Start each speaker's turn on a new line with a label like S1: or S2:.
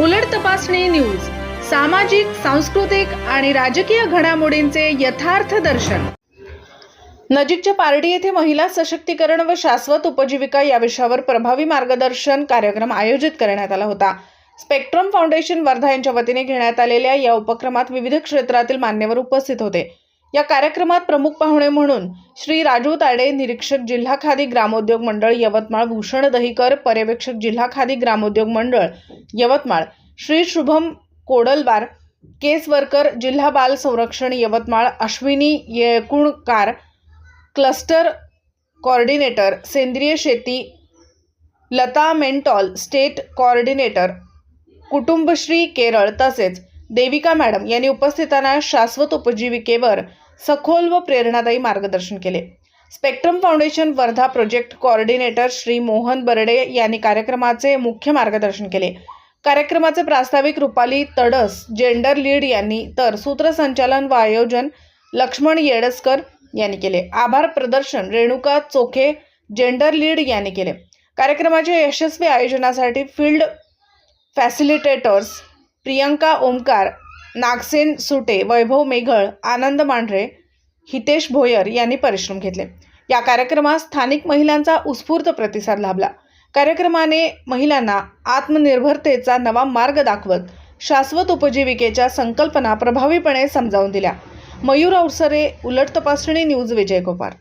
S1: उलट तपासणी न्यूज सामाजिक सांस्कृतिक आणि राजकीय घडामोडींचे यथार्थ दर्शन. नजीकच्या पारडी येथे महिला सशक्तीकरण व शाश्वत उपजीविका या विषयावर प्रभावी मार्गदर्शन कार्यक्रम आयोजित करण्यात आला होता. स्पेक्ट्रम फाउंडेशन वर्धा यांच्या वतीने घेण्यात आलेल्या या उपक्रमात विविध क्षेत्रातील मान्यवर उपस्थित होते. या कार्यक्रमात प्रमुख पाहुणे म्हणून श्री राजू ताडे निरीक्षक जिल्हा खादी ग्रामोद्योग मंडळ यवतमाळ भूषण दहीकर पर्यवेक्षक जिल्हा खादी ग्रामोद्योग मंडळ यवतमाळ श्री शुभम कोडलबार केस वर्कर जिल्हा बाल संरक्षण यवतमाळ अश्विनी येकुणकार क्लस्टर कॉर्डिनेटर सेंद्रिय शेती लता मेंटॉल स्टेट कॉर्डिनेटर कुटुंबश्री केरळ तसेच देविका मॅडम यांनी उपस्थितांना शाश्वत उपजीविकेवर सखोल व प्रेरणादायी मार्गदर्शन केले. Spectrum foundation Wardha project coordinator Shri Mohan Barde यांनी कार्यक्रमाचे मुख्य मार्गदर्शन केले. कार्यक्रमाचे प्रास्ताविक रुपाली तडस जेंडर लीड यांनी तर सूत्रसंचालन व आयोजन लक्ष्मण येडसकर यांनी केले. आभार प्रदर्शन रेणुका चोखे जेंडर लीड यांनी केले. कार्यक्रमाच्या यशस्वी आयोजनासाठी फील्ड फॅसिलिटेटर्स प्रियंका ओमकार नागसेन सुटे वैभव मेघळ आनंद मांढरे हितेश भोयर यांनी परिश्रम घेतले. या कार्यक्रमात स्थानिक महिलांचा उत्स्फूर्त प्रतिसाद लाभला. कार्यक्रमाने महिलांना आत्मनिर्भरतेचा नवा मार्ग दाखवत शाश्वत उपजीविकेच्या संकल्पना प्रभावीपणे समजावून दिल्या. मयूर अवसरे उलट तपासणी न्यूज विजय विजयकुमार